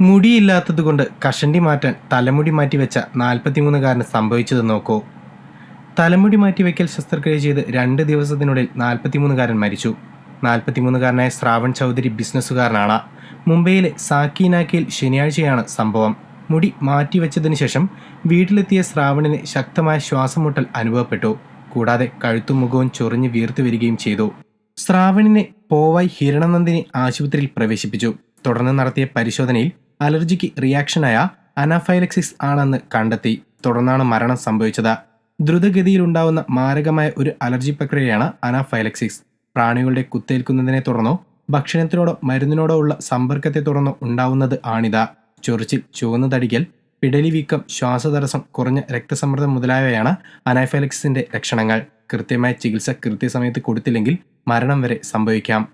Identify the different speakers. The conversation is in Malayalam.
Speaker 1: മുടിയില്ലാത്തതുകൊണ്ട് കഷണ്ടി മാറ്റാൻ തലമുടി മാറ്റിവെച്ച നാൽപ്പത്തിമൂന്നുകാരന് സംഭവിച്ചത് നോക്കൂ. തലമുടി മാറ്റിവെക്കൽ ശസ്ത്രക്രിയ ചെയ്ത് രണ്ട് ദിവസത്തിനുള്ളിൽ നാൽപ്പത്തിമൂന്നുകാരൻ മരിച്ചു. നാൽപ്പത്തിമൂന്നുകാരനായ ശ്രാവൺ ചൗധരി ബിസിനസ്സുകാരനാണ്. മുംബൈയിലെ സാക്കിനാക്കിയിൽ ശനിയാഴ്ചയാണ് സംഭവം. മുടി മാറ്റിവെച്ചതിനു ശേഷം വീട്ടിലെത്തിയ ശ്രാവണിന് ശക്തമായ ശ്വാസമുട്ടൽ അനുഭവപ്പെട്ടു. കൂടാതെ കഴുത്തും മുഖവും ചൊറിഞ്ഞ് വീർത്തു വരികയും ചെയ്തു. ശ്രാവണിനെ പോവായി ഹിരണനന്ദിനി ആശുപത്രിയിൽ പ്രവേശിപ്പിച്ചു. തുടർന്ന് നടത്തിയ പരിശോധനയിൽ അലർജിക്ക് റിയാക്ഷനായ അനാഫൈലക്സിസ് ആണെന്ന് കണ്ടെത്തി. തുടർന്നാണ് മരണം സംഭവിച്ചത്. ദ്രുതഗതിയിലുണ്ടാവുന്ന മാരകമായ ഒരു അലർജി പ്രക്രിയയാണ് അനാഫൈലക്സിസ്. പ്രാണികളുടെ കുത്തേൽക്കുന്നതിനെ തുടർന്നോ ഭക്ഷണത്തിനോടോ മരുന്നിനോടോ ഉള്ള സമ്പർക്കത്തെ തുടർന്നോ ഉണ്ടാവുന്നത് ആണിത്. ചൊറിച്ചിൽ ചുവന്ന തടിക്കൽ പിടലി വീക്കം ശ്വാസതടസ്സം കുറഞ്ഞ രക്തസമ്മർദ്ദം മുതലായവയാണ് അനാഫൈലക്സിന്റെ ലക്ഷണങ്ങൾ. കൃത്യമായ ചികിത്സ കൃത്യസമയത്ത് കൊടുത്തില്ലെങ്കിൽ മരണം വരെ സംഭവിക്കാം.